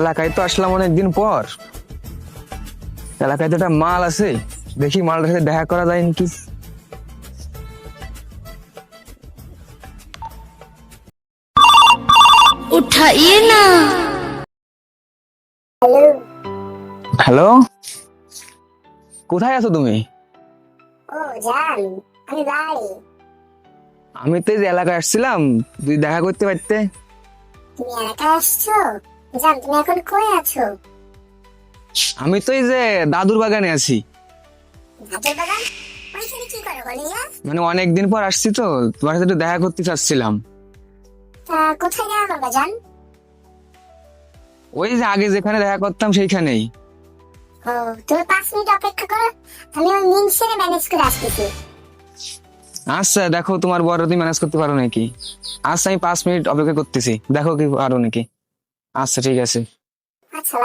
এলাকায় তো আসলাম অনেকদিন পর। এলাকায় তো একটা মাল আছে। দেখি মালটার সাথে দেখা করা যায় নাকি। উঠাইয়ে না। হ্যালো। কোথায় আছো তুমি? আমি তো এই যে এলাকায় আসছিলাম তুই দেখা করতে পারতে। তুমি এলাকায় আসছো? জান তুমি এখন কই আছো? আমি তো এই যে দাদুর বাগানে আছি। ভাতের বাগান? ওইখানে কি করো বলিয়া? মানে অনেকদিন পর আসছি তো তোমার সাথে দেখা করতে চাচ্ছিলাম। তা কোথায় যাওয়া করবে জান? ওই যে আগে যেখানে দেখা করতাম সেইখানেই। ও তুমি পাঁচ মিনিট অপেক্ষা করো আমি ওই মিন ম্যানেজ করে আসতেছি। আচ্ছা দেখো তোমার বড় তুমি ম্যানেজ করতে পারো নাকি? আচ্ছা আমি পাঁচ মিনিট অপেক্ষা করতেছি। দেখো কি পারো নাকি। আচ্ছা ঠিক আছে। আচ্ছা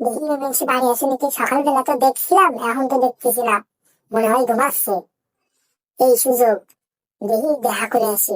দেখি বাড়ি আসে নাকি? সকালবেলা তো দেখছিলাম এখন তো দেখতেছি না। মনে হয় ঘুমাচ্ছে। এই সুযোগ। দেখি দেখা করে আসি।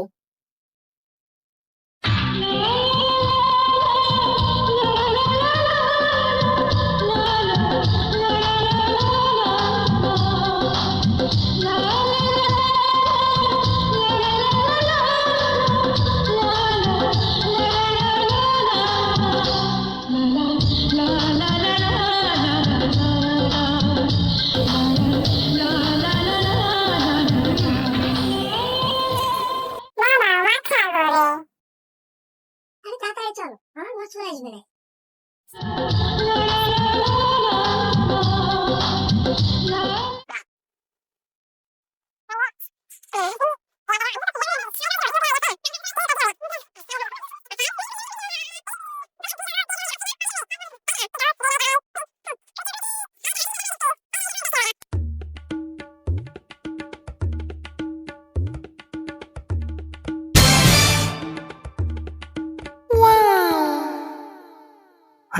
আমার বস চলে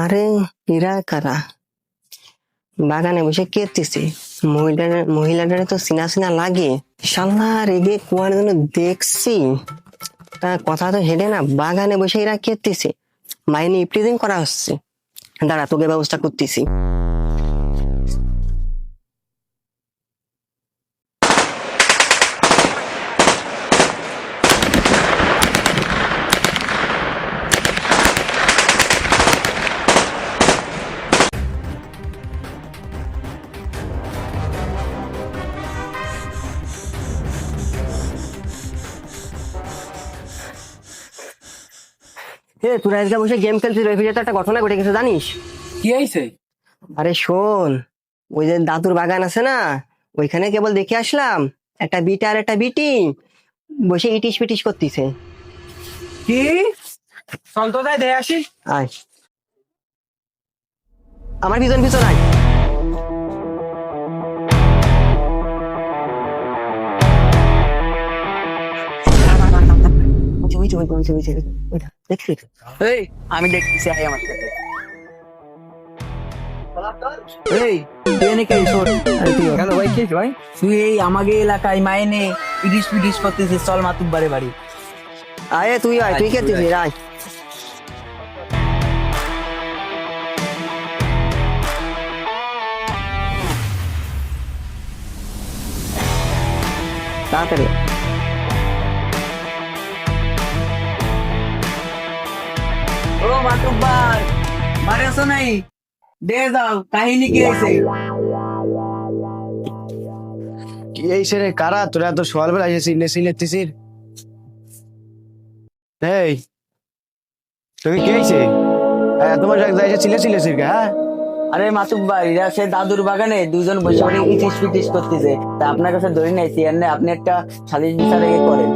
আরে, এরা কারা? বাগানে বসে কেতেছে মহিলার মহিলাটারে তো চিনা চিনা লাগে। সাল্লা রেগে কুয়ার জন্য দেখছি। তা কথা তো হেডে না, বাগানে বসে এরা কেতেছে মাইনে ইপ্রিজিং করা হচ্ছে। দাঁড়া, তোকে ব্যবস্থা করতেছি। তোরা আজকে বসে গেম খেলছিস একটা ঘটনা ঘটে গেছে জানিস? কি হয়েছে আরে শোন ওই যে দাদুর বাগান আছে না ওইখানে কেবল দেখে আসলাম একটা বিটা আর একটা বিটি বসে ইটিশ পিটিশ করতেছে। কি? চল তো যাই দেখে আসি। আয়। আমার পিছন পিছন আয়। ওইটা, ওইটা, দেখছিস এই আমি দেখতেছি আই আমার সাথে এই কেন ভাই কি ভাই? তুই এই আমাকে এলাকায় মাইনে ইডিস পিডিস করতেছিস চল মাতুব্বারে বাড়ি। আয় তুই আয় তুই কে তুই আয়। তাড়াতাড়ি। বাড়ি আসো নাই? দে যাও কাহিনী কি হয়েছে কি রে? কারা? তোরা এত এই কে হয়েছে তোমার জায়গায় ছিলে ছিলেছিস হ্যাঁ? আরে মাতুব্বার এরা সে দাদুর বাগানে দুজন বসে বসে ইটিস পিটিস করতেছে। তা আপনার কাছে ধরে নাইছি আর আপনি একটা সালিশ বিচার করেন।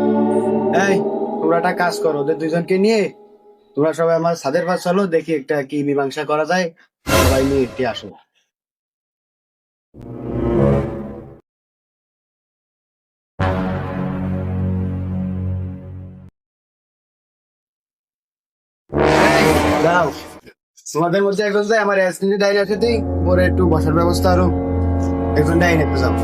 এই তোমরা একটা কাজ করো ওদের দুইজনকে নিয়ে তোমরা সবাই আমার সাদের পাশ চলো, দেখি একটা কি মীমাংসা করা যায়। সবাই নিয়ে একটি আসো। তোমাদের মধ্যে একজন যায়, আমার অ্যাসিস্ট্যান্ট ডাইন আছে তুই, পরে একটু বসার ব্যবস্থা আরও। একজন ডাইন একটু যাও।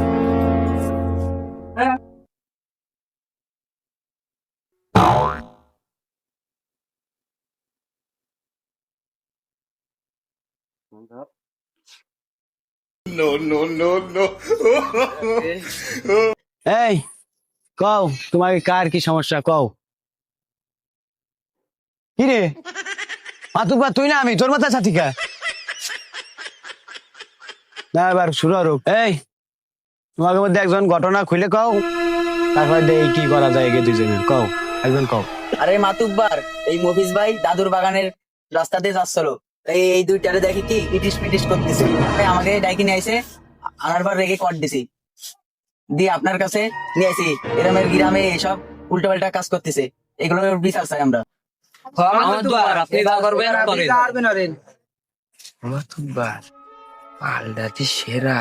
এই কও তোমার কার কি সমস্যা কও। কি রে? মাতুবা তুই না আমি তোর মাথা ছাতিকা না এবার শুরু আরও এই তোমাদের মধ্যে একজন ঘটনা খুলে কও তারপর দেখি কি করা যায় এগে দুজনের। কও একজন কও। আরে মাতুব্বার এই মফিজ ভাই দাদুর বাগানের রাস্তা দিয়ে যাচ্ছিল। এই দুইটারে দেখি কি ইটিস পিটিস করতেছে। আমাকে ডাইকে নিয়ে আইসে আনার পর রেগে কট দিছি। দিয়ে আপনার কাছে নিয়ে আসি এরমের গ্রামে এসব উল্টো পাল্টা কাজ করতেছে। এগুলোর বিচার চাই আমরা। তো বার সেরা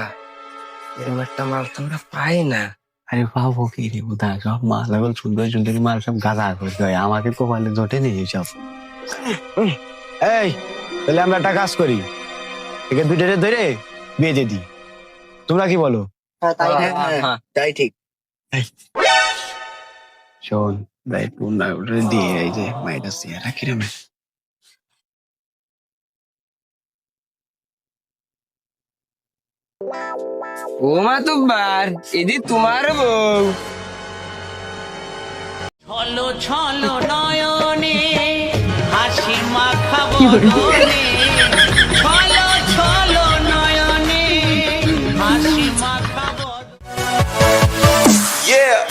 এরকম একটা মাল তো আমরা পাই না। আরে পাবো কি রে বুধা সব মাল এখন সব গাদা আমাকে কপালে জোটে নেই সব এই তাহলে আমরা একটা কাজ করি। একে দুইটারে ধরে বিয়ে দিয়ে দিই। তোমরা কি বলো? তাই হ্যাঁ তাই ঠিক। শোন ভাই পুনা ওটা দিয়ে এই যে মাইটা চেহারা কিরম ও মা তো বার এদি তোমার বউ। ছলো ছলো Yeah.